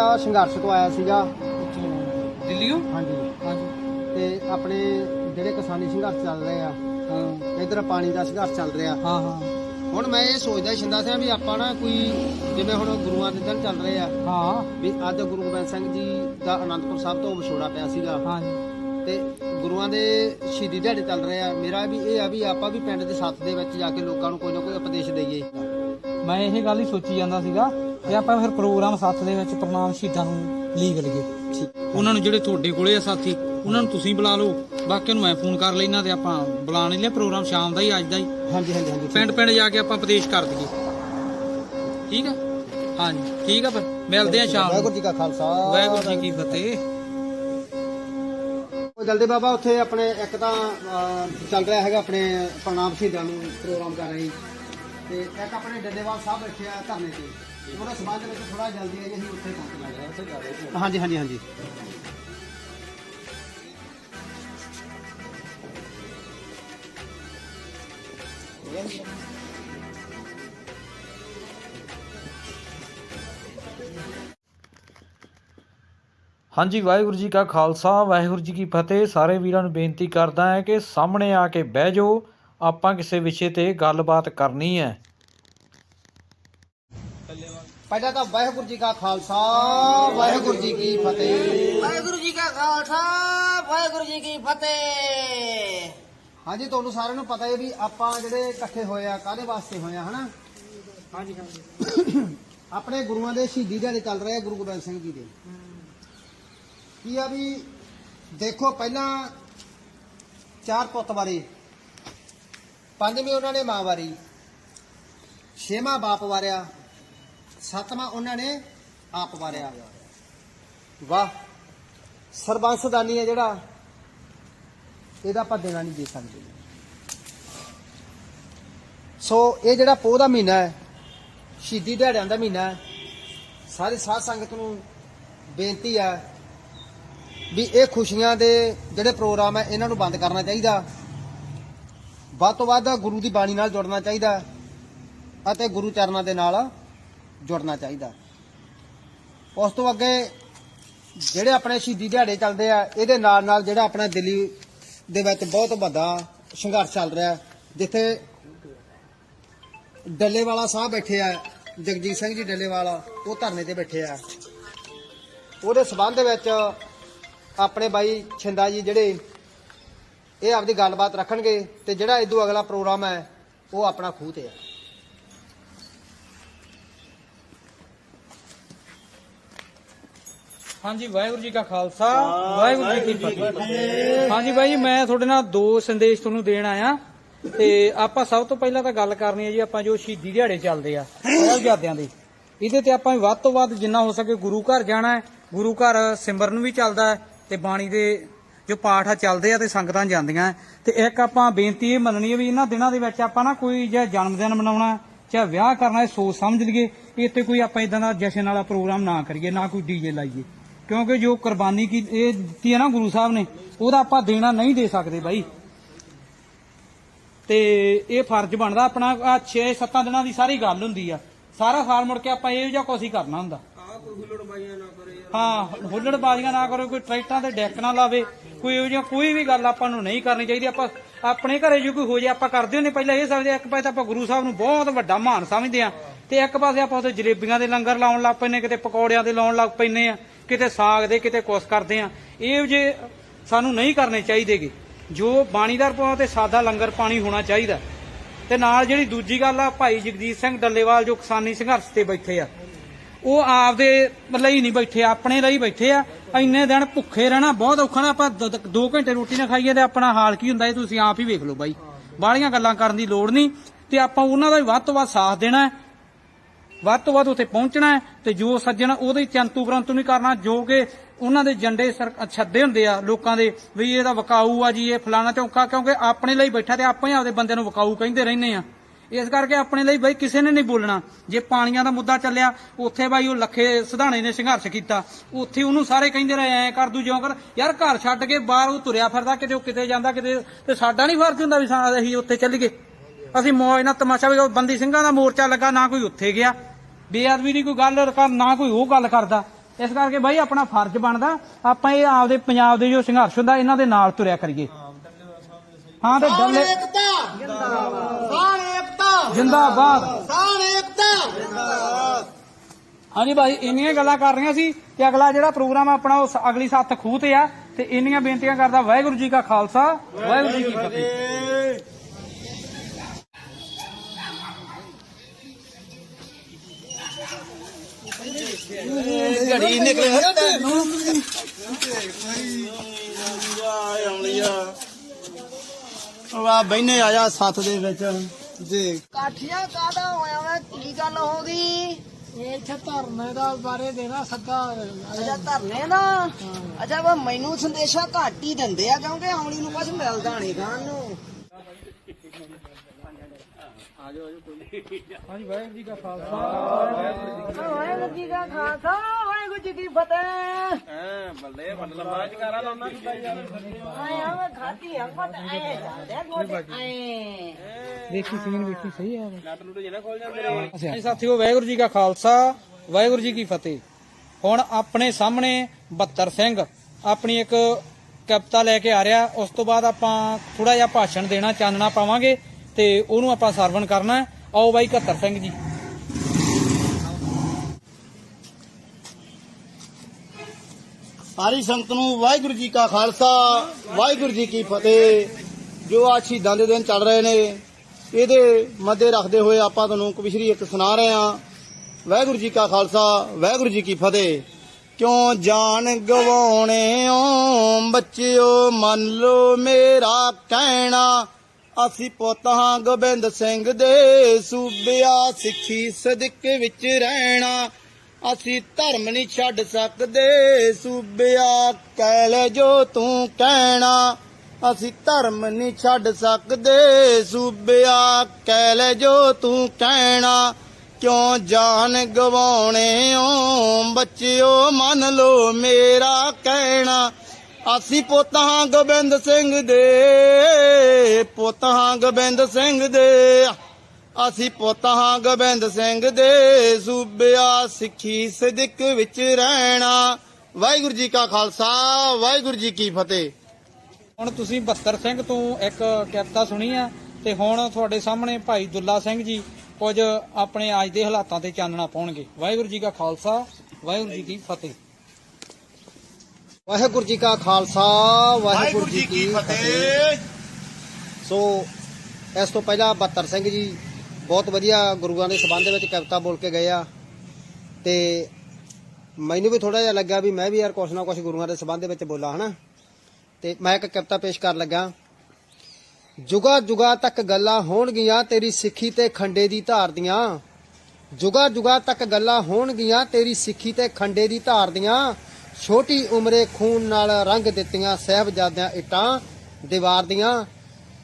ਤਾਂ ਸੰਘਰਸ਼ ਤੋਂ ਆਇਆ ਸੀਗਾ। ਦਿੱਲੀੋਂ ਹਾਂਜੀ। ਹਾਂਜੀ। ਤੇ ਆਪਣੇ ਜਿਹੜੇ ਕਿਸਾਨੀ ਸੰਘਰਸ਼ ਚੱਲ ਰਹੇ ਆ ਹਾਂ। ਇਧਰ ਪਾਣੀ ਦਾ ਸੰਘਰਸ਼ ਚੱਲ ਰਿਹਾ। ਹਾਂ ਹਾਂ। ਹੁਣ ਮੈਂ ਇਹ ਸੋਚਦਾ ਛਿੰਦਾ ਸੀ ਵੀ ਆਪਾਂ ਨਾ ਕੋਈ ਜਿਵੇਂ ਹੁਣ ਗੁਰੂਆਂ ਦੇ ਦਿਨ ਚੱਲ ਰਹੇ ਆ ਹਾਂ। ਵੀ ਅੱਜ ਗੁਰੂ ਗੋਬਿੰਦ ਸਿੰਘ ਜੀ ਦਾ ਅਨੰਦਪੁਰ ਸਾਹਿਬ ਤੋਂ ਵਿਛੋੜਾ ਪਿਆ ਸੀਗਾ। ਹਾਂਜੀ। ਤੇ ਗੁਰੂਆਂ ਦੇ ਸ਼ਹੀਦੀ ਦਿਹਾੜੇ ਚੱਲ ਰਹੇ ਆ। ਮੇਰਾ ਵੀ ਇਹ ਆ ਵੀ ਆਪਾਂ ਵੀ ਪਿੰਡ ਦੇ ਸੱਥ ਦੇ ਵਿੱਚ ਜਾ ਕੇ ਲੋਕਾਂ ਨੂੰ ਕੋਈ ਨਾ ਕੋਈ ਉਪਦੇਸ਼ ਦਈਏ। ਮੈਂ ਇਹ ਗੱਲ ਹੀ ਸੋਚੀ ਜਾਂਦਾ ਸੀਗਾ ਕਿ ਆਪਾਂ ਫਿਰ ਪ੍ਰੋਗਰਾਮ ਸਾਥ ਦੇ ਵਿੱਚ ਪ੍ਰਣਾਮ ਸ਼ਹੀਦਾਂ ਨੂੰ ਲੀਗ ਲਈਏ। ਉਹਨਾਂ ਨੂੰ ਜਿਹੜੇ ਤੁਹਾਡੇ ਕੋਲੇ ਆ ਸਾਥੀ ਉਹਨਾਂ ਨੂੰ ਤੁਸੀਂ ਬੁਲਾ ਲਓ। ਬਾਕੀ ਨੂੰ ਮੈਂ ਫੋਨ ਕਰ ਲੈਣਾ ਤੇ ਆਪਾਂ ਬੁਲਾ ਨਹੀਂ ਲਿਆ ਪ੍ਰੋਗਰਾਮ ਸ਼ਾਮ ਦਾ ਹੀ ਅੱਜ ਦਾ ਹੀ। ਹਾਂਜੀ ਹਾਂਜੀ ਹਾਂਜੀ। ਪਿੰਡ ਪਿੰਡ ਜਾ ਕੇ ਆਪਾਂ ਉਪਦੇਸ਼ ਕਰ ਦਈਏ। ਠੀਕ ਆ? ਹਾਂਜੀ ਠੀਕ ਆ ਫਿਰ। ਮਿਲਦੇ ਆ ਸ਼ਾਮ ਨੂੰ। ਵਾਹਿਗੁਰੂ ਜੀ ਕਾ ਖਾਲਸਾ। ਵਾਹਿਗੁਰੂ ਜੀ ਕੀ ਫਤਿਹ। ਉਹ ਜਲਦੀ ਬਾਬਾ ਉੱਥੇ ਆਪਣੇ ਇੱਕ ਤਾਂ ਚੱਲ ਰਿਹਾ ਹੈਗਾ ਆਪਣੇ ਪ੍ਰਣਾਮ ਸ਼ਹੀਦਾਂ ਨੂੰ ਪ੍ਰੋਗਰਾਮ ਕਰ ਰਹੇ। ਤੇ ਇੱਕ ਆਪਣੇ ਡੱਡੇਵਾਲ ਸਾਹਿਬ ਬੈਠੇ ਆ ਧਰਨੇ ਤੇ। ਉਹਦਾ ਸਮਾਜ ਦੇ ਵਿੱਚ ਥੋੜਾ ਜਲਦੀ ਹੈ ਜੀ ਅਸੀਂ ਉੱਥੇ ਪਹੁੰਚਣਾ ਹੈ ਉੱਥੇ ਜਾ ਰਹੇ ਹਾਂ ਹਾਂਜੀ ਹਾਂਜੀ ਹਾਂਜੀ। ਹਾਂਜੀ ਵਾਹਿਗੁਰੂ ਜੀ ਕਾ ਖਾਲਸਾ ਵਾਹਿਗੁਰੂ ਜੀ ਕੀ ਫਤਿਹ। ਸਾਰੇ ਵੀਰਾਂ ਨੂੰ ਬੇਨਤੀ ਕਰਦਾ ਹਾਂ ਕਿ ਸਾਹਮਣੇ ਆ ਕੇ ਬਹਿ ਜਾਓ। ਆਪਾਂ ਕਿਸੇ ਵਿਸ਼ੇ ਤੇ ਗੱਲਬਾਤ ਕਰਨੀ ਹੈ। ਪਹਿਲਾਂ ਤਾਂ ਵਾਹਿਗੁਰੂ ਜੀ ਕਾ ਖਾਲਸਾ ਵਾਹਿਗੁਰੂ ਜੀ ਕੀ ਫਤਿਹ। ਵਾਹਿਗੁਰੂ ਜੀ ਕਾ ਖਾਲਸਾ ਵਾਹਿਗੁਰੂ ਜੀ ਕੀ ਫਤਿਹ। ਹਾਂਜੀ ਤੁਹਾਨੂੰ ਸਾਰਿਆਂ ਨੂੰ ਪਤਾ ਹੈ ਵੀ ਆਪਾਂ ਜਿਹੜੇ ਇਕੱਠੇ ਹੋਏ ਆ ਕਾਦੇ ਵਾਸਤੇ ਹੋਏ ਆ ਹਨਾ? ਹਾਂਜੀ ਹਾਂਜੀ। ਆਪਣੇ ਗੁਰੂਆਂ ਦੇ ਸ਼ਹੀਦੀ ਦਿਹਾੜੇ ਚੱਲ ਰਹੇ ਆ ਗੁਰੂ ਗੋਬਿੰਦ ਸਿੰਘ ਜੀ ਦੇ। ਕੀ ਆ ਵੀ ਦੇਖੋ ਪਹਿਲਾਂ ਚਾਰ ਪੁੱਤ ਵਾਰੇ ਪੰਜਵੀਂ ਉਹਨਾਂ ਨੇ ਮਾਂ ਵਾਰੀ ਛੇਵਾਂ ਬਾਪ ਵਾਰਿਆ। ਸੱਤਵਾਂ ਉਹਨਾਂ ਨੇ ਆਪ ਵਾਰਿਆ। ਵਾਹ, ਸਰਬੰਸਦਾਨੀ ਹੈ ਜਿਹੜਾ, ਇਹਦਾ ਆਪਾਂ ਦੇਣਾ ਨਹੀਂ ਦੇ ਸਕਦੇ। ਸੋ ਇਹ ਜਿਹੜਾ ਪੋਹ ਦਾ ਮਹੀਨਾ ਹੈ, ਸ਼ਹੀਦੀ ਦਿਹਾੜਿਆਂ ਦਾ ਮਹੀਨਾ ਹੈ, ਸਾਰੀ ਸਾਧ ਸੰਗਤ ਨੂੰ ਬੇਨਤੀ ਹੈ ਵੀ ਇਹ ਖੁਸ਼ੀਆਂ ਦੇ ਜਿਹੜੇ ਪ੍ਰੋਗਰਾਮ ਹੈ, ਇਹਨਾਂ ਨੂੰ ਬੰਦ ਕਰਨਾ ਚਾਹੀਦਾ। ਵੱਧ ਤੋਂ ਵੱਧ ਗੁਰੂ ਦੀ ਬਾਣੀ ਨਾਲ ਜੁੜਨਾ ਚਾਹੀਦਾ ਅਤੇ ਗੁਰੂ ਚਰਨਾਂ ਦੇ ਨਾਲ ਜੁੜਨਾ ਚਾਹੀਦਾ। ਉਸ ਤੋਂ ਅੱਗੇ ਜਿਹੜੇ ਆਪਣੇ ਸ਼ਹੀਦੀ ਦਿਹਾੜੇ ਚੱਲਦੇ ਆ, ਇਹਦੇ ਨਾਲ ਨਾਲ ਜਿਹੜਾ ਆਪਣਾ ਦਿੱਲੀ ਦੇ ਵਿੱਚ ਬਹੁਤ ਵੱਡਾ ਸੰਘਰਸ਼ ਚੱਲ ਰਿਹਾ, ਜਿੱਥੇ ਡੱਲੇਵਾਲਾ ਸਾਹਿਬ ਬੈਠੇ ਆ, ਜਗਜੀਤ ਸਿੰਘ ਜੀ ਡੱਲੇਵਾਲਾ, ਉਹ ਧਰਨੇ ਤੇ ਬੈਠੇ ਆ। ਉਹਦੇ ਸਬੰਧ ਵਿੱਚ ਆਪਣੇ ਬਾਈ ਛਿੰਦਾ ਜੀ ਜਿਹੜੇ ਇਹ ਆਪਦੀ ਗੱਲਬਾਤ ਰੱਖਣਗੇ ਤੇ ਜਿਹੜਾ ਇਦੋਂ ਅਗਲਾ ਪ੍ਰੋਗਰਾਮ ਹੈ, ਉਹ ਆਪਣਾ ਖੂਹ ਤੇ ਹੈ ਹਾਂਜੀ ਵਾਹਿਗੁਰੂ ਜੀ ਕਾ ਖਾਲਸਾ ਵਾਹਿਗੁਰੂ ਜੀ ਕੀ ਫਤਿਹ। ਹਾਂਜੀ ਬਾਈ ਮੈਂ ਤੁਹਾਡੇ ਨਾਲ ਦੋ ਸੰਦੇਸ਼ ਤੁਹਾਨੂੰ ਦੇਣ ਆਇਆ। ਤੇ ਆਪਾਂ ਸਭ ਤੋਂ ਪਹਿਲਾਂ ਤਾਂ ਗੱਲ ਕਰਨੀ ਹੈ ਜੀ ਆਪਾਂ ਜੋ ਸ਼ਹੀਦੀ ਦਿਹਾੜੇ ਚੱਲਦੇ ਆ ਸਾਹਿਬਜ਼ਾਦਿਆਂ ਦੇ। ਇਹਦੇ ਤੇ ਆਪਾਂ ਵੱਧ ਤੋਂ ਵੱਧ ਜਿੰਨਾ ਹੋ ਸਕੇ ਗੁਰੂ ਘਰ ਜਾਣਾ ਹੈ ਗੁਰੂ ਘਰ ਸਿਮਰਨ ਵੀ ਚੱਲਦਾ ਹੈ ਤੇ ਬਾਣੀ ਦੇ ਜੋ ਪਾਠ ਆ ਚੱਲਦੇ ਆ ਤੇ ਸੰਗਤਾਂ ਜਾਂਦੀਆਂ। ਤੇ ਇੱਕ ਆਪਾਂ ਬੇਨਤੀ ਇਹ ਮੰਨਣੀ ਹੈ ਵੀ ਇਹਨਾਂ ਦਿਨਾਂ ਦੇ ਵਿੱਚ ਆਪਾਂ ਨਾ ਕੋਈ ਜੇ ਜਨਮ ਦਿਨ ਮਨਾਉਣਾ ਚਾਹੇ ਵਿਆਹ ਕਰਨਾ ਇਹ ਸੋਚ ਸਮਝ ਲਈਏ। ਇੱਥੇ ਕੋਈ ਆਪਾਂ ਇਦਾਂ ਦਾ ਜਸ਼ਨ ਵਾਲਾ ਪ੍ਰੋਗਰਾਮ ਨਾ ਕਰੀਏ ਨਾ ਕੋਈ ਡੀਜੇ ਲਾਈਏ। ਕਿਉਂਕਿ ਜੋ ਕੁਰਬਾਨੀ ਕੀ ਇਹ ਦਿੱਤੀ ਹੈ ਨਾ ਗੁਰੂ ਸਾਹਿਬ ਨੇ, ਉਹਦਾ ਆਪਾਂ ਦੇਣਾ ਨਹੀਂ ਦੇ ਸਕਦੇ ਬਾਈ। ਤੇ ਇਹ ਫਰਜ਼ ਬਣਦਾ ਆਪਣਾ ਆ 6-7 ਦਿਨਾਂ ਦੀ ਸਾਰੀ ਗੱਲ ਹੁੰਦੀ ਆ। ਸਾਰਾ ਸਾਲ ਮੁੜ ਕੇ ਆਪਾਂ ਇਹੋ ਜਿਹਾ ਕੁਛ ਹੀ ਕਰਨਾ ਹੁੰਦਾ। ਹਾਂ, ਹੁੱਲੜਬਾਜ਼ੀਆਂ ਨਾ ਕਰੋ, ਕੋਈ ਟਰੈਕਟਰਾਂ ਤੇ ਡੈਕ ਨਾ ਲਾਵੇ, ਕੋਈ ਇਹੋ ਜਿਹਾ ਕੋਈ ਵੀ ਗੱਲ ਆਪਾਂ ਨੂੰ ਨਹੀਂ ਕਰਨੀ ਚਾਹੀਦੀ। ਆਪਾਂ ਆਪਣੇ ਘਰੇ ਜੇ ਕੋਈ ਹੋ ਜੇ, ਆਪਾਂ ਕਰਦੇ ਹੁੰਦੇ ਪਹਿਲਾਂ ਇਹ ਸਮਝਦੇ ਇੱਕ ਪਾਸੇ ਤਾਂ ਆਪਾਂ ਗੁਰੂ ਸਾਹਿਬ ਨੂੰ ਬਹੁਤ ਵੱਡਾ ਮਾਨ ਸਮਝਦੇ ਆ ਤੇ ਇੱਕ ਪਾਸੇ ਆਪਾਂ ਉੱਥੇ ਜਲੇਬੀਆਂ ਦੇ ਲੰਗਰ ਲਾਉਣ ਲੱਗ ਪੈਨੇ ਕਿਤੇ ਪਕੌੜਿਆਂ ਦੇ ਲਾਉਣ ਲੱਗ ਪੈਨੇ ਆ ਕਿਤੇ ਸਾਗ ਦੇ, ਕਿਤੇ ਕੁਛ ਕਰਦੇ ਆ ਇਹ ਜੇ ਸਾਨੂੰ ਨਹੀਂ ਕਰਨੇ ਚਾਹੀਦੇਗੇ। ਜੋ ਬਾਣੀਦਾਰ ਪਾਉ ਤੇ ਸਾਦਾ ਲੰਗਰ ਪਾਣੀ ਹੋਣਾ ਚਾਹੀਦਾ। ਤੇ ਨਾਲ ਜਿਹੜੀ ਦੂਜੀ ਗੱਲ ਆ, ਭਾਈ ਜਗਜੀਤ ਸਿੰਘ ਡੱਲੇਵਾਲ, ਜੋ ਕਿਸਾਨੀ ਸੰਘਰਸ਼ ਤੇ ਬੈਠੇ ਆ, ਉਹ ਆਪਦੇ ਲਈ ਨਹੀਂ ਬੈਠੇ, ਆਪਣੇ ਲਈ ਬੈਠੇ ਆ। ਇੰਨੇ ਦਿਨ ਭੁੱਖੇ ਰਹਿਣਾ ਬਹੁਤ ਔਖਾ ਨਾ, ਆਪਾਂ 2 ਘੰਟੇ ਰੋਟੀ ਨਾ ਖਾਈਏ ਤੇ ਆਪਣਾ ਹਾਲ ਕੀ ਹੁੰਦਾ, ਇਹ ਤੁਸੀਂ ਆਪ ਹੀ ਵੇਖ ਲਓ ਬਾਈ। ਬਾਹਲੀਆਂ ਗੱਲਾਂ ਕਰਨ ਦੀ ਲੋੜ ਨਹੀਂ, ਤੇ ਆਪਾਂ ਉਹਨਾਂ ਦਾ ਵੀ ਵੱਧ ਤੋਂ ਵੱਧ ਸਾਥ ਦੇਣਾ ਵੱਧ ਤੋਂ ਵੱਧ ਉੱਥੇ ਪਹੁੰਚਣਾ ਤੇ ਜੋ ਸੱਜਣ ਉਹਦੇ ਚੰਤੂ ਪਰੰਤੂ ਨਹੀਂ ਕਰਨਾ, ਜੋ ਕਿ ਉਹਨਾਂ ਦੇ ਜੰਡੇ ਸਰ ਛੱਡੇ ਹੁੰਦੇ ਆ ਲੋਕਾਂ ਦੇ, ਵੀ ਇਹਦਾ ਵਕਾਊ ਆ ਜੀ, ਇਹ ਫਲਾਣਾ ਚੌਂਕਾ, ਕਿਉਂਕਿ ਆਪਣੇ ਲਈ ਬੈਠਾ ਤੇ ਆਪਾਂ ਹੀ ਆਪਦੇ ਬੰਦੇ ਨੂੰ ਵਕਾਊ ਕਹਿੰਦੇ ਰਹਿੰਦੇ ਆ। ਇਸ ਕਰਕੇ ਆਪਣੇ ਲਈ ਬਈ ਕਿਸੇ ਨੇ ਨਹੀਂ ਬੋਲਣਾ। ਜੇ ਪਾਣੀਆਂ ਦਾ ਮੁੱਦਾ ਚੱਲਿਆ, ਉੱਥੇ ਬਾਈ ਉਹ ਲੱਖੇ ਸਿਧਾਣੇ ਨੇ ਸੰਘਰਸ਼ ਕੀਤਾ। ਉੱਥੇ ਉਹਨੂੰ ਸਾਰੇ ਕਹਿੰਦੇ ਰਹੇ, ਐ ਕਰ ਦੂ, ਜਿਉਂ ਕਰ। ਯਾਰ ਘਰ ਛੱਡ ਕੇ ਬਾਹਰ ਉਹ ਤੁਰਿਆ ਫਿਰਦਾ, ਕਿਤੇ ਉਹ ਕਿਤੇ ਜਾਂਦਾ, ਕਿਤੇ ਤੇ ਸਾਡਾ ਨਹੀਂ ਫਰਜ਼ ਹੁੰਦਾ ਵੀ ਅਸੀਂ ਉੱਥੇ ਚੱਲੀਏ। ਅਸੀਂ ਮੌਜ ਨਾਲ ਤਮਾਸ਼ਾ ਵੀ ਬੰਦੀ ਸਿੰਘਾਂ ਦਾ ਮੋਰਚਾ ਲੱਗਾ, ਨਾ ਕੋਈ ਉੱਥੇ ਗਿਆ। ਬੇਅਦਬੀ ਦੀ ਕੋਈ ਗੱਲ ਕਰ ਨਾ ਕੋਈ ਉਹ ਗੱਲ ਕਰਦਾ। ਇਸ ਕਰਕੇ ਬਾਈ ਆਪਣਾ ਫਰਜ਼ ਬਣਦਾ ਆਪਾਂ ਇਹ ਆਪਦੇ ਪੰਜਾਬ ਦੇ ਜੋ ਸੰਘਰਸ਼ ਹੁੰਦਾ ਇਹਨਾਂ ਦੇ ਨਾਲ ਤੁਰਿਆ ਕਰੀਏ। ਹਾਂ ਤੇ ਡੱਲੇ ਜਿੰਦਾਬਾਦ। ਜਿੰਦਾਬਾਦ ਹਾਂਜੀ ਭਾਈ ਇੰਨੀਆਂ ਗੱਲਾਂ ਕਰ ਰਹੀਆਂ ਸੀ ਤੇ ਅਗਲਾ ਜਿਹੜਾ ਪ੍ਰੋਗਰਾਮ ਆਪਣਾ ਉਹ ਅਗਲੀ ਸੱਤ ਖੂਹ ਤੇ ਆ। ਤੇ ਇੰਨੀਆਂ ਬੇਨਤੀਆਂ ਕਰਦਾ ਵਾਹਿਗੁਰੂ ਜੀ ਕਾ ਖਾਲਸਾ ਵਾਹਿਗੁਰੂ ਜੀ ਕੀ ਫਤਿਹ। ਘੜੀ ਨਿਕਲੇ ਵਾ ਬੈਨੇ ਆਇਆ ਸੱਤ ਦੇ ਵਿੱਚ। ਜੀ। ਕਾਠੀਆਂ ਕਾਦਾ ਹੋਇਆ ਵਾ? ਕੀ ਗੱਲ ਹੋ ਗਈ? ਇਹ ਇੱਥੇ ਧਰਨੇ ਦਾ ਬਾਰੇ ਦੇਣਾ ਸੱਦਾ ਅੱਛਾ ਧਰਨੇ ਨਾ ਅੱਛਾ ਵਾ ਮੈਨੂੰ ਸੰਦੇਸ਼ਾ ਘੱਟ ਹੀ ਦਿੰਦੇ ਆ ਕਿਉਂਕਿ ਆਉਣੀ ਨੂੰ ਕੁਝ ਮਿਲਦਾ ਨਹੀਂ ਖਾਣ ਨੂੰ। ਹਾਂਜੀ ਵਾਹਿਗੁਰੂ ਜੀ ਕਾ ਖਾਲਸਾ। ਵਾਹਿਗੁਰੂ ਜੀ ਦਾ ਖਾਲਸਾ ਵਾਹਿਗੁਰੂ ਜੀ ਕੀ ਫਤਿਹ। ਹਾਂ ਬੱਲੇ ਬੱਲੇ ਲੰਬਾਜ ਕਰਾ ਲਾਉਣਾ ਕਿ ਬਾਈ ਯਾਰ ਆਇਆ ਵਾ ਖਾਤੀ ਆ ਪਤ ਆਏ ਜਾਂਦੇ ਆ ਗੋਡੇ ਆਏ। ਦੇਖੀ ਸੀਨ ਵੇਖੀ ਸਹੀ ਆ। ਨਟ ਨੂਟ ਜਿਹੜਾ ਖੋਲ ਜਾਂਦੇ ਰਹੇ ਹਾਂਜੀ ਸਾਥੀਓ ਵਾਹਿਗੁਰੂ ਜੀ ਕਾ ਖਾਲਸਾ ਵਾਹਿਗੁਰੂ ਜੀ ਕੀ ਫਤਿਹ। ਹੁਣ ਆਪਣੇ ਸਾਹਮਣੇ 72 ਸਿੰਘ ਆਪਣੀ ਇੱਕ ਕਵਿਤਾ ਲੈ ਕੇ ਆ ਰਿਹਾ। ਉਸ ਤੋਂ ਬਾਅਦ ਆਪਾਂ ਥੋੜਾ ਜਿਹਾ ਭਾਸ਼ਣ ਦੇਣਾ ਚਾਨਣਾ ਪਾਵਾਂਗੇ। ਤੇ ਉਹਨੂੰ ਆਪਾਂ ਸਰਵਣ ਕਰਨਾ ਆਓ ਬਾਈ 71 ਸਿੰਘ ਜੀ। ਸਾਰੀ ਸੰਗਤ ਨੂੰ ਵਾਹਿਗੁਰੂ ਜੀ ਕਾ ਖਾਲਸਾ, ਵਾਹਿਗੁਰੂ ਜੀ ਕੀ ਫਤਿਹ। ਜੋ ਆ ਸ਼ਹੀਦਾਂ ਦੇ ਦਿਨ ਚੱਲ ਰਹੇ ਨੇ, ਇਹਦੇ ਮੱਦੇ ਰੱਖਦੇ ਹੋਏ ਆਪਾਂ ਤੁਹਾਨੂੰ ਕਵਿਸ਼ਰੀ ਇੱਕ ਸੁਣਾ ਰਹੇ ਹਾਂ। ਵਾਹਿਗੁਰੂ ਜੀ ਕਾ ਖਾਲਸਾ, ਵਾਹਿਗੁਰੂ ਜੀ ਕੀ ਫਤਿਹ। ਕਿਉਂ ਜਾਨ ਗਵਾਉਣੇ ਓ ਬੱਚਿਓ, ਮੰਨ ਲਓ ਮੇਰਾ ਕਹਿਣਾ। ਅਸੀਂ ਪੁੱਤ ਹਾਂ ਗੋਬਿੰਦ ਸਿੰਘ ਦੇ ਸੂਬਿਆ ਸਿੱਖੀ ਸਦਕ ਵਿੱਚ ਰਹਿਣਾ। ਅਸੀਂ ਧਰਮ ਨਹੀਂ ਛੱਡ ਸਕਦੇ ਸੂਬਿਆ, ਕਹਿ ਲੈ ਜੋ ਤੂੰ ਕਹਿਣਾ। ਅਸੀਂ ਧਰਮ ਨਹੀਂ ਛੱਡ ਸਕਦੇ ਸੂਬਿਆ, ਕਹਿ ਲੈ ਜੋ ਤੂੰ ਕਹਿਣਾ। ਕਿਉਂ ਜਾਨ ਗਵਾਉਣੇ ਓ? ਬੱਚਿਓ, ਮੰਨ ਲਓ ਮੇਰਾ ਕਹਿਣਾ। ਅਸੀਂ ਪੁੱਤ ਹਾਂ ਗੋਬਿੰਦ ਸਿੰਘ ਦੇ, ਪੁੱਤ ਹਾਂ ਗੋਬਿੰਦ ਸਿੰਘ ਦੇ। ਅਸੀਂ ਪੁੱਤ ਹਾਂ ਗੋਬਿੰਦ ਸਿੰਘ ਦੇ, ਸੂਬਿਆ ਸਿੱਖੀ ਸਦਕ ਵਿੱਚ ਰਹਿਣਾ। ਵਾਹਿਗੁਰੂ ਜੀ ਕਾ ਖਾਲਸਾ, ਵਾਹਿਗੁਰੂ ਜੀ ਕੀ ਫਤਿਹ। ਹੁਣ ਤੁਸੀਂ 72 ਸਿੰਘ ਤੋਂ ਇੱਕ ਕਵਿਤਾ ਸੁਣੀ ਆ, ਤੇ ਹੁਣ ਤੁਹਾਡੇ ਸਾਹਮਣੇ ਭਾਈ ਦੁੱਲਾ ਸਿੰਘ ਜੀ ਕੁਝ ਆਪਣੇ ਅੱਜ ਦੇ ਹਾਲਾਤਾਂ ਤੇ ਚਾਨਣਾ ਪਾਉਣਗੇ। ਵਾਹਿਗੁਰੂ ਜੀ ਕਾ ਖਾਲਸਾ, ਵਾਹਿਗੁਰੂ ਜੀ ਕੀ ਫਤਿਹ। ਵਾਹਿਗੁਰੂ ਜੀ ਕਾ ਖਾਲਸਾ, ਵਾਹਿਗੁਰੂ ਜੀ ਕੀ ਫਤਿਹ। ਸੋ, ਇਸ ਤੋਂ ਪਹਿਲਾਂ 72 ਸਿੰਘ ਜੀ ਬਹੁਤ ਵਧੀਆ ਗੁਰੂਆਂ ਦੇ ਸਬੰਧ ਵਿੱਚ ਕਵਿਤਾ ਬੋਲ ਕੇ ਗਏ ਆ ਤੇ ਮੈਨੂੰ ਵੀ ਥੋੜਾ ਜਿਹਾ ਲੱਗਾ ਵੀ ਮੈਂ ਵੀ ਯਾਰ ਕੁਛ ਨਾ ਕੁਛ ਗੁਰੂਆਂ ਦੇ ਸਬੰਧ ਵਿੱਚ ਬੋਲਾਂ, ਹਨਾ? ਤੇ ਮੈਂ ਇੱਕ ਕਵਿਤਾ ਪੇਸ਼ ਕਰਨ ਲੱਗਾ। ਜੁਗਾ ਜੁਗਾ ਤੱਕ ਗੱਲਾਂ ਹੋਣਗੀਆਂ ਤੇਰੀ ਸਿੱਖੀ ਤੇ ਖੰਡੇ ਦੀ ਧਾਰ ਦੀਆਂ। ਜੁਗਾ ਜੁਗਾ ਤੱਕ ਗੱਲਾਂ ਹੋਣਗੀਆਂ ਤੇਰੀ ਸਿੱਖੀ ਤੇ ਖੰਡੇ ਦੀ ਧਾਰ ਦੀਆਂ। ਛੋਟੀ ਉਮਰੇ ਖੂਨ ਨਾਲ ਰੰਗ ਦਿੱਤੀਆਂ ਸਹਿਬਜ਼ਾਦਿਆਂ ਇਟਾਂ, ਦੀਵਾਰ ਦੀਆਂ।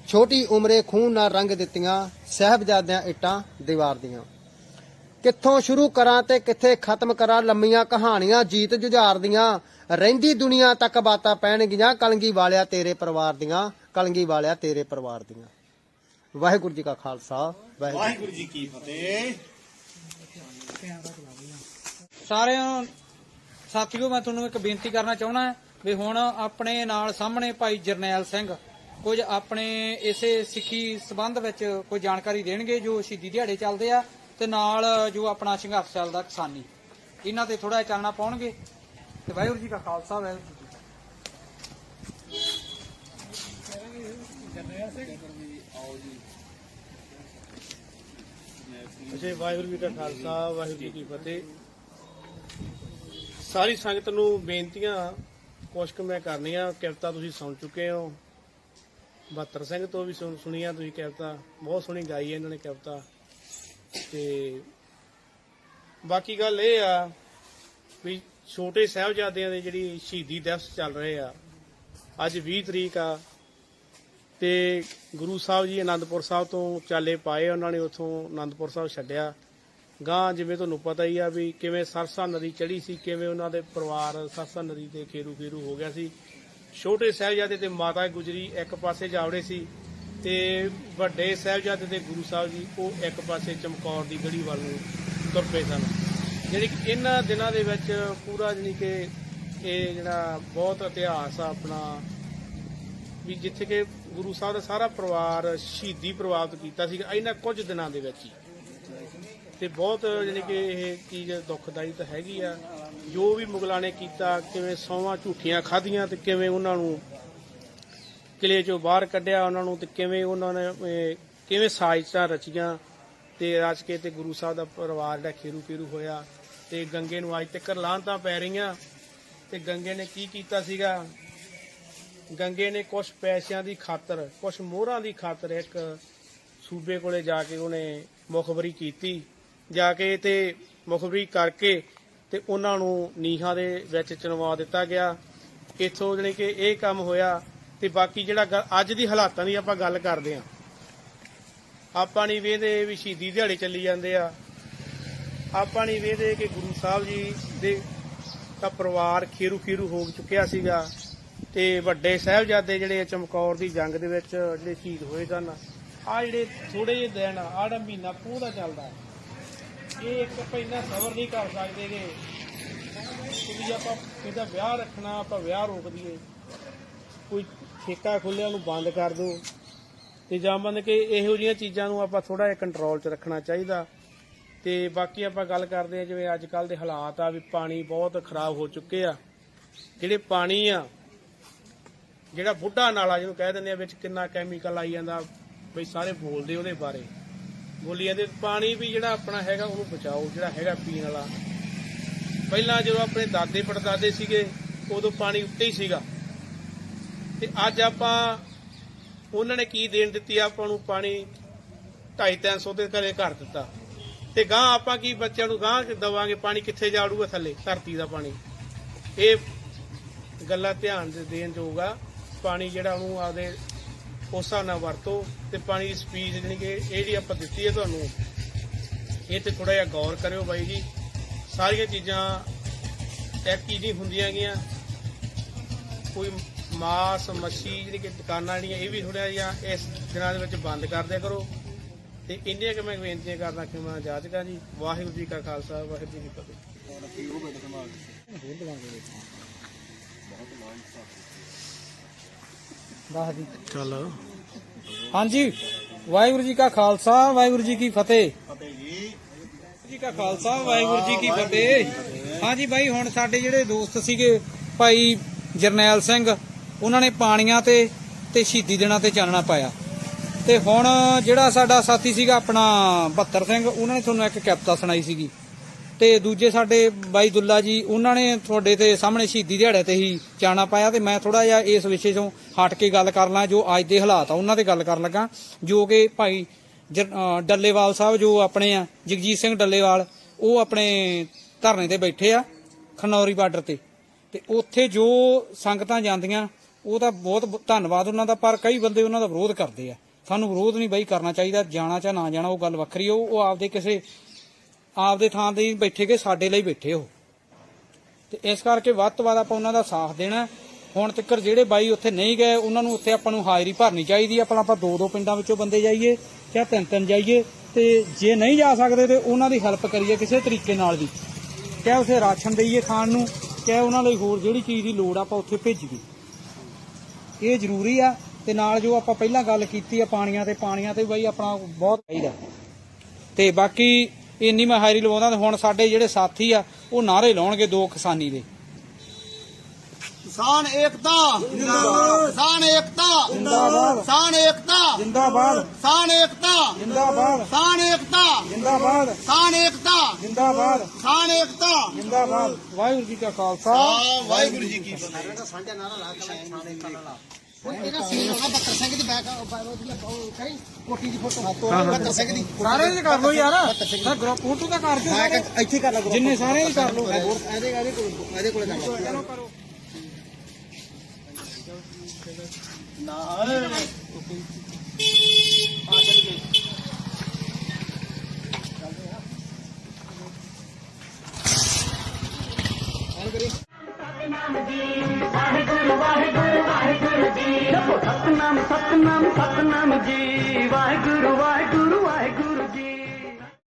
ਛੋਟੀ ਉਮਰੇ ਖੂਨ ਨਾਲ ਰੰਗ ਦਿੱਤੀਆਂ ਸਹਿਬਜ਼ਾਦਿਆਂ ਇਟਾਂ, ਦੀਵਾਰ ਦੀਆਂ। ਕਿੱਥੋਂ ਸ਼ੁਰੂ ਕਰਾਂ ਤੇ ਕਿੱਥੇ ਖਤਮ ਕਰਾਂ ਲੰਮੀਆਂ ਕਹਾਣੀਆਂ, ਜੀਤ ਜੁਝਾਰ ਦੀਆਂ। ਰਹਿੰਦੀ ਦੁਨੀਆ ਤੱਕ ਬਾਤਾਂ ਪੈਣਗੀਆਂ, ਕਲਗੀ ਵਾਲਿਆ ਤੇਰੇ ਪਰਿਵਾਰ ਦੀਆਂ, ਕਲਗੀ ਵਾਲਿਆ ਤੇਰੇ ਪਰਿਵਾਰ ਦੀਆਂ। ਵਾਹਿਗੁਰੂ ਜੀ ਕਾ ਖਾਲਸਾ, ਵਾਹਿਗੁਰੂ ਵਾਹਿਗੁਰੂ ਜੀ ਕੀ ਫਤਿਹ। ਸਾਰਿਆਂ ਸਾਥੀਓ, ਮੈਂ ਤੁਹਾਨੂੰ ਇੱਕ ਬੇਨਤੀ ਕਰਨਾ ਚਾਹੁੰਦਾ ਵੀ ਹੁਣ ਆਪਣੇ ਨਾਲ ਸਾਹਮਣੇ ਭਾਈ ਜਰਨੈਲ ਸਿੰਘ ਕੁਝ ਆਪਣੇ ਇਸੇ ਸਿੱਖੀ ਸਬੰਧ ਵਿੱਚ ਕੋਈ ਜਾਣਕਾਰੀ ਦੇਣਗੇ ਜੋ ਸ਼ਹੀਦੀ ਦਿਹਾੜੇ ਚੱਲਦੇ ਆ ਤੇ ਨਾਲ ਜੋ ਆਪਣਾ ਸੰਘਰਸ਼ ਚੱਲਦਾ ਕਿਸਾਨੀ। ਇਹਨਾਂ ਤੇ ਥੋੜਾ ਜਿਹਾ ਚਾਨਣਾ ਪਾਉਣਗੇ। ਤੇ ਵਾਹਿਗੁਰੂ ਜੀ ਕਾ ਖਾਲਸਾ, ਵਾਹਿਗੁਰੂ ਜੀ ਕੀ ਅਜੇ ਵਾਹਿਗੁਰੂ ਜੀ ਕਾ ਖਾਲਸਾ, ਵਾਹਿਗੁਰੂ ਜੀ ਕੀ ਫਤਿਹ। ਸਾਰੀ ਸੰਗਤ ਨੂੰ ਬੇਨਤੀਆਂ, ਕੁਛ ਕੁ ਮੈਂ ਕਰਨੀਆਂ, ਕਿਰਤਾ ਤੁਸੀਂ ਸੁਣ ਚੁੱਕੇ ਹੋ। 72 ਸਿੰਘ ਤੋਂ ਵੀ ਸੁਣ- ਸੁਣੀਆਂ ਤੁਸੀਂ ਕਿਰਤਾ, ਬਹੁਤ ਸੋਹਣੀ ਗਾਈ ਹੈ ਇਹਨਾਂ ਨੇ ਕਿਰਤਾ। ਤੇ ਬਾਕੀ ਗੱਲ ਇਹ ਆ ਵੀ ਛੋਟੇ ਸਾਹਿਬਜ਼ਾਦਿਆਂ ਦੇ ਜਿਹੜੀ ਸ਼ਹੀਦੀ ਦਿਵਸ ਚੱਲ ਰਹੇ ਆ, ਅੱਜ 20 ਤਰੀਕ ਆ। ਤੇ ਗੁਰੂ ਸਾਹਿਬ ਜੀ ਆਨੰਦਪੁਰ ਸਾਹਿਬ ਤੋਂ ਚਾਲੇ ਪਾਏ ਉਹਨਾਂ ਨੇ, ਉੱਥੋਂ ਆਨੰਦਪੁਰ ਸਾਹਿਬ ਛੱਡਿਆ। ਗਾਂ ਜਿਵੇਂ ਤੁਹਾਨੂੰ ਪਤਾ ਹੀ ਆ ਵੀ ਕਿਵੇਂ ਸਰਸਾ ਨਦੀ ਚੜੀ ਸੀ, ਕਿਵੇਂ ਉਹਨਾਂ ਦੇ ਪਰਿਵਾਰ ਸਰਸਾ ਨਦੀ ਤੇ ਖੇਰੂ ਖੇਰੂ ਹੋ ਗਿਆ ਸੀ। ਛੋਟੇ ਸਾਹਿਬਜ਼ਾਦੇ ਤੇ ਮਾਤਾ ਗੁਜਰੀ ਇੱਕ ਪਾਸੇ ਜਾਵੜੇ ਸੀ ਤੇ ਵੱਡੇ ਸਾਹਿਬਜ਼ਾਦੇ ਤੇ ਗੁਰੂ ਸਾਹਿਬ ਜੀ, ਉਹ ਇੱਕ ਪਾਸੇ ਚਮਕੌਰ ਦੀ ਗੜੀ ਵੱਲ ਨੂੰ ਤੁਰ ਪਏ ਸਨ। ਜਿਹੜੀ ਕਿ ਇਹਨਾਂ ਦਿਨਾਂ ਦੇ ਵਿੱਚ ਪੂਰਾ ਜਾਣੀ ਕਿ ਇਹ ਜਿਹੜਾ ਬਹੁਤ ਇਤਿਹਾਸ ਆ ਆਪਣਾ, ਵੀ ਜਿੱਥੇ ਕਿ ਗੁਰੂ ਸਾਹਿਬ ਦਾ ਸਾਰਾ ਪਰਿਵਾਰ ਸ਼ਹੀਦੀ ਪ੍ਰਭਾਵਿਤ ਕੀਤਾ ਸੀਗਾ ਇਹਨਾਂ ਕੁਝ ਦਿਨਾਂ ਦੇ ਵਿੱਚ ਹੀ। ਤੇ ਬਹੁਤ ਜਾਣੀ ਕਿ ਇਹ ਚੀਜ਼ ਦੁੱਖਦਾਈ ਤਾਂ ਹੈਗੀ ਆ। ਜੋ ਵੀ ਮੁਗਲਾਂ ਨੇ ਕੀਤਾ, ਕਿਵੇਂ ਸੌਵਾਂ ਝੂਠੀਆਂ ਖਾਧੀਆਂ ਤੇ ਕਿਵੇਂ ਉਹਨਾਂ ਨੂੰ ਕਿਲੇ ਚੋਂ ਬਾਹਰ ਕੱਢਿਆ ਉਹਨਾਂ ਨੂੰ ਤੇ ਕਿਵੇਂ ਉਹਨਾਂ ਨੇ ਕਿਵੇਂ ਸਾਜ਼ਿਸ਼ਾਂ ਰਚੀਆਂ ਤੇ ਰਚ ਕੇ ਤੇ ਗੁਰੂ ਸਾਹਿਬ ਦਾ ਪਰਿਵਾਰ ਜਿਹੜਾ ਖੇਰੂ ਖੇਰੂ ਹੋਇਆ ਤੇ ਗੰਗੇ ਨੂੰ ਅੱਜ ਤੱਕ ਲਾਂਤਾਂ ਪੈ ਰਹੀਆਂ ਤੇ ਗੰਗੇ ਨੇ ਕੀ ਕੀਤਾ ਸੀਗਾ? ਗੰਗੇ ਨੇ ਕੁਝ ਪੈਸਿਆਂ ਦੀ ਖਾਤਰ ਕੁਝ ਮੋਹਰਾਂ ਦੀ ਖਾਤਰ ਇੱਕ ਸੂਬੇ ਕੋਲੇ ਜਾ ਕੇ ਉਹਨੇ ਮੁਖਬਰੀ ਕੀਤੀ। ਜਾ ਕੇ ਤੇ ਮੁਖਬਰੀ ਕਰਕੇ ਤੇ ਉਹਨਾਂ ਨੂੰ ਨੀਹਾਂ ਦੇ ਵਿੱਚ ਚਣਵਾ ਦਿੱਤਾ ਗਿਆ। ਇੱਥੋਂ ਜਾਣੀ ਕਿ ਇਹ ਕੰਮ ਹੋਇਆ ਤੇ ਬਾਕੀ ਜਿਹੜਾ ਗ- ਅੱਜ ਦੀ ਹਾਲਾਤਾਂ ਦੀ ਆਪਾਂ ਗੱਲ ਕਰਦੇ ਆਂ ਆਪਾਂ ਨਹੀਂ ਵੇਖਦੇ ਵੀ ਸ਼ਹੀਦੀ ਦਿਹਾੜੇ ਚੱਲੀ ਜਾਂਦੇ ਆ। ਆਪਾਂ ਨਹੀਂ ਵੇਖਦੇ ਕਿ ਗੁਰੂ ਸਾਹਿਬ ਜੀ ਦੇ ਦਾ ਪਰਿਵਾਰ ਖੇਰੂ ਖੇਰੂ ਹੋ ਚੁੱਕਿਆ ਸੀਗਾ ਤੇ ਵੱਡੇ ਸਾਹਿਬਜ਼ਾਦੇ ਜਿਹੜੇ ਚਮਕੌਰ ਦੀ ਜੰਗ ਦੇ ਵਿੱਚ ਜਿਹੜੇ ਸ਼ਹੀਦ ਹੋਏ ਸਨ। ਆ ਜਿਹੜੇ ਥੋੜੇ ਜਿਹੇ ਦਿਨ ਆ ਆੜਾ ਮਹੀਨਾ ਪੂਰਾ ਚੱਲਦਾ ਇਹ ਇੱਕ ਆਪਾਂ ਇੰਨਾ ਸਬਰ ਨਹੀਂ ਕਰ ਸਕਦੇਗੇ ਕਿ ਆਪਾਂ ਇਹਦਾ ਵਿਆਹ ਰੱਖਣਾ, ਆਪਾਂ ਵਿਆਹ ਰੋਕ ਦਈਏ। ਕੋਈ ਠੇਕਾ ਖੁੱਲਿਆ ਉਹਨੂੰ ਬੰਦ ਕਰ ਦਿਓ। ਤੇ ਜਾਂ ਮੰਨ ਕੇ ਇਹੋ ਜਿਹੀਆਂ ਚੀਜ਼ਾਂ ਨੂੰ ਆਪਾਂ ਥੋੜਾ ਜਿਹਾ ਕੰਟਰੋਲ 'ਚ ਰੱਖਣਾ ਚਾਹੀਦਾ। ਤੇ ਬਾਕੀ ਆਪਾਂ ਗੱਲ ਕਰਦੇ ਆ ਜਿਵੇਂ ਅੱਜ ਕੱਲ ਦੇ ਹਾਲਾਤ ਆ ਵੀ ਪਾਣੀ ਬਹੁਤ ਖਰਾਬ ਹੋ ਚੁੱਕੇ ਆ। ਜਿਹੜੇ ਪਾਣੀ ਆ, ਜਿਹੜਾ ਬੁੱਢਾ ਨਾਲਾ ਜਿਹਨੂੰ ਕਹਿ ਦਿੰਦੇ ਆ ਵਿੱਚ ਕਿੰਨਾ ਕੈਮੀਕਲ ਆਈ ਜਾਂਦਾ ਬਈ ਸਾਰੇ ਬੋਲਦੇ ਉਹਦੇ ਬਾਰੇ। ਬੋਲੀ ਜਾਂਦੇ ਪਾਣੀ ਵੀ ਜਿਹੜਾ ਆਪਣਾ ਹੈਗਾ, ਉਹਨੂੰ ਬਚਾਓ, ਜਿਹੜਾ ਹੈਗਾ ਪੀਣ ਵਾਲਾ। ਪਹਿਲਾਂ ਜਦੋਂ ਆਪਣੇ ਦਾਦੇ ਪੜਦਾਦੇ ਸੀਗੇ, ਉਦੋਂ ਪਾਣੀ ਉੱਤੇ ਹੀ ਸੀਗਾ। ਤੇ ਅੱਜ ਆਪਾਂ ਉਹਨਾਂ ਨੇ ਕੀ ਦੇਣ ਦਿੱਤੀ, ਆਪਾਂ ਨੂੰ ਪਾਣੀ 2.5-300 ਦੇ ਘਰੇ ਘਰ ਦਿੱਤਾ। ਤੇ ਗਾਂ ਆਪਾਂ ਕੀ ਬੱਚਿਆਂ ਨੂੰ ਗਾਂ ਦਵਾਂਗੇ, ਪਾਣੀ ਕਿੱਥੇ ਜਾੜੂਗਾ ਥੱਲੇ, ਧਰਤੀ ਦਾ ਪਾਣੀ। ਇਹ ਗੱਲਾਂ ਧਿਆਨ ਦੇਣ ਜੋਗਾ ਪਾਣੀ ਜਿਹੜਾ ਉਹਨੂੰ ਆਪਦੇ ਉਸ ਹਿਸਾਬ ਨਾਲ ਵਰਤੋ ਤੇ ਪਾਣੀ ਦੀ ਸਪੀਡ ਜਿਹੜੀ ਕਿ ਇਹ ਜਿਹੜੀ ਆਪਾਂ ਦਿੱਤੀ ਹੈ ਤੁਹਾਨੂੰ ਇਹ ਤੇ ਥੋੜਾ ਜਿਹਾ ਗੌਰ ਕਰਿਓ ਬਾਈ ਜੀ। ਸਾਰੀਆਂ ਚੀਜ਼ਾਂ ਇੱਕ ਹੀ ਨਹੀਂ ਹੁੰਦੀਆਂ ਗੀਆਂ ਕੋਈ ਮਾਸ ਮੱਛੀ ਜਿਹੜੀ ਕਿ ਦੁਕਾਨਾਂ ਜਿਹੜੀਆਂ ਇਹ ਵੀ ਥੋੜਾ ਜਿਹਾ ਇਸ ਦਿਨਾਂ ਦੇ ਵਿੱਚ ਬੰਦ ਕਰ ਦਿਆ ਕਰੋ। ਤੇ ਇੰਨੀਆਂ ਕਿ ਮੈਂ ਬੇਨਤੀਆਂ ਕਰਦਾ ਕਿ ਮੈਂ ਜਾਚਕਾਂ ਜੀ। ਵਾਹਿਗੁਰੂ ਜੀ ਕਾ ਖਾਲਸਾ ਵਾਹਿਗੁਰੂ ਜੀ ਕੀ ਫਤਿਹ। ਦੱਸ ਦੀ। ਚੱਲ। ਹਾਂਜੀ ਵਾਹਿਗੁਰੂ ਜੀ ਕਾ ਖਾਲਸਾ ਵਾਹਿਗੁਰੂ ਜੀ ਕੀ ਫਤਿਹ। ਜੀ। ਕਾ ਖਾਲਸਾ ਵਾਹਿਗੁਰੂ ਜੀ ਕੀ ਫਤਿਹ। ਹਾਂਜੀ ਬਾਈ ਹੁਣ ਸਾਡੇ ਜਿਹੜੇ ਦੋਸਤ ਸੀਗੇ ਭਾਈ ਜਰਨੈਲ ਸਿੰਘ ਉਹਨਾਂ ਨੇ ਪਾਣੀਆਂ ਤੇ ਤੇ ਸ਼ਹੀਦੀ ਦਿਨਾਂ ਤੇ ਚਾਨਣਾ ਪਾਇਆ। ਤੇ ਹੁਣ ਜਿਹੜਾ ਸਾਡਾ ਸਾਥੀ ਸੀਗਾ ਆਪਣਾ 72 ਸਿੰਘ ਉਹਨਾਂ ਨੇ ਤੁਹਾਨੂੰ ਇੱਕ ਕਵਿਤਾ ਸੁਣਾਈ ਸੀਗੀ। ਤੇ ਦੂਜੇ ਸਾਡੇ ਬਾਈ ਦੁੱਲਾ ਜੀ, ਉਹਨਾਂ ਨੇ ਤੁਹਾਡੇ ਤੇ ਸਾਹਮਣੇ ਸ਼ਹੀਦੀ ਦਿਹਾੜੇ ਤੇ ਹੀ ਚਾਣਾ ਪਾਇਆ ਤੇ ਮੈਂ ਥੋੜਾ ਜਿਹਾ ਇਸ ਵਿਸ਼ੇ ਤੋਂ ਹਟ ਕੇ ਗੱਲ ਕਰ ਲਾਂ, ਜੋ ਅੱਜ ਦੇ ਹਾਲਾਤ ਆ, ਉਹਨਾਂ ਤੇ ਗੱਲ ਕਰਨ ਲੱਗਾ, ਜੋ ਕਿ ਭਾਈ ਜਰ- ਡੱਲੇਵਾਲ ਸਾਹਿਬ ਜੋ ਆਪਣੇ ਆ, ਜਗਜੀਤ ਸਿੰਘ ਡੱਲੇਵਾਲ, ਉਹ ਆਪਣੇ ਧਰਨੇ ਤੇ ਬੈਠੇ ਆ, ਖਨੌਰੀ ਬਾਰਡਰ ਤੇ। ਤੇ ਉੱਥੇ ਜੋ ਸੰਗਤਾਂ ਜਾਂਦੀਆਂ, ਉਹ ਤਾਂ ਬਹੁਤ ਧੰਨਵਾਦ ਉਹਨਾਂ ਦਾ, ਪਰ ਕਈ ਬੰਦੇ ਉਹਨਾਂ ਦਾ ਵਿਰੋਧ ਕਰਦੇ ਆ। ਸਾਨੂੰ ਵਿਰੋਧ ਨਹੀਂ ਬਈ ਕਰਨਾ ਚਾਹੀਦਾ, ਜਾਣਾ ਚਾ ਨਾ ਜਾਣਾ, ਉਹ ਗੱਲ ਵੱਖਰੀ ਉਹ ਉਹ ਆਪਦੇ ਕਿਸੇ ਆਪਦੇ ਥਾਂ ਤੇ ਹੀ ਬੈਠੇ ਕੇ ਸਾਡੇ ਲਈ ਬੈਠੇ ਉਹ। ਤੇ ਇਸ ਕਰਕੇ ਵੱਧ ਤੋਂ ਵੱਧ ਆਪਾਂ ਉਹਨਾਂ ਦਾ ਸਾਥ ਦੇਣਾ। ਹੁਣ ਤੱਕ ਜਿਹੜੇ ਬਾਈ ਉੱਥੇ ਨਹੀਂ ਗਏ, ਉਹਨਾਂ ਨੂੰ ਉੱਥੇ ਆਪਾਂ ਨੂੰ ਹਾਜ਼ਰੀ ਭਰਨੀ ਚਾਹੀਦੀ ਆ। ਆਪਣਾ ਆਪਾਂ ਦੋ ਦੋ ਪਿੰਡਾਂ ਵਿੱਚੋਂ ਬੰਦੇ ਜਾਈਏ ਜਾਂ ਤਿੰਨ ਤਿੰਨ ਜਾਈਏ। ਤੇ ਜੇ ਨਹੀਂ ਜਾ ਸਕਦੇ ਤੇ ਉਹਨਾਂ ਦੀ ਹੈਲਪ ਕਰੀਏ ਕਿਸੇ ਤਰੀਕੇ ਨਾਲ ਵੀ। ਚਾਹੇ ਉਥੇ ਰਾਸ਼ਨ ਦੇਈਏ ਖਾਣ ਨੂੰ, ਚਾਹੇ ਉਹਨਾਂ ਲਈ ਹੋਰ ਜਿਹੜੀ ਚੀਜ਼ ਦੀ ਲੋੜ ਆਪਾਂ ਉੱਥੇ ਭੇਜੀਏ। ਇਹ ਜ਼ਰੂਰੀ ਆ ਤੇ ਨਾਲ ਜੋ ਆਪਾਂ ਪਹਿਲਾਂ ਗੱਲ ਕੀਤੀ ਆ ਪਾਣੀਆਂ ਤੇ ਪਾਣੀਆਂ ਤੇ ਬਾਈ ਆਪਣਾ ਬਹੁਤ ਚਾਹੀਦਾ। ਤੇ ਬਾਕੀ ਇੰਨੀ ਮੈਂ ਹਾਜ਼ਰੀ ਲਵਾਉਂਦਾ ਤੇ ਹੁਣ ਸਾਡੇ ਜਿਹੜੇ ਸਾਥੀ ਆ ਉਹ ਨਾਰੇ ਲਾਉਣਗੇ ਦੋ ਕਿਸਾਨੀ ਦੇ। ਕਿਸਾਨ ਏਕਤਾ। ਜਿੰਦਾਬਾਦ। ਕਿਸਾਨ ਏਕਤਾ। ਜਿੰਦਾਬਾਦ। ਕਿਸਾਨ ਏਕਤਾ। ਜਿੰਦਾਬਾਦ। ਕਿਸਾਨ ਏਕਤਾ। ਜਿੰਦਾਬਾਦ। ਕਿਸਾਨ ਏਕਤਾ। ਜਿੰਦਾਬਾਦ। ਕਿਸਾਨ ਏਕਤਾ। ਜਿੰਦਾਬਾਦ। ਕਿਸਾਨ ਏਕਤਾ। ਜਿੰਦਾਬਾਦ। ਵਾਹਿਗੁਰੂ ਜੀ ਕਾ ਖਾਲਸਾ। ਵਾਹਿਗੁਰੂ ਜੀ ਕੀ ਫਤਿਹ। ਨਾਰਾ ਲਾ ਕੇ ਹੁਣ ਇਹਦਾ ਸੀਨ ਹੋਣਾ ਬੱਤਰ ਸਿੰਘ ਦੀ ਬੈਕ ਉਹ ਕਰੀ ਕੋਟੀ ਦੀ ਫੋਟੋ ਬੱਤਰ ਸਿੰਘ ਦੀ। ਸਾਰੇ ਦੀ ਕਰ ਲੋ ਯਾਰ। ਤਾਂ ਗਰੁੱਪ ਫੋਟੋ ਤਾਂ ਕਰ ਦਿਓ ਮੈਂ ਸਾਰੇ। ਇੱਥੇ ਕਰ ਲਾ ਜਿੰਨੇ ਸਾਰੇ ਹੀ ਕਰ ਲਓ। ਇਹਦੇ ਇਹਦੇ ਕੋਲ ਇਹਦੇ ਕੋਲ ਕਰ ਲਾ। ਚਲੋ ਕਰੋ। ਵਾਹਿਗੁਰੂ ਵਾਹਿਗੁਰੂ ਵਾਹਿਗੁਰੂ ਜੀ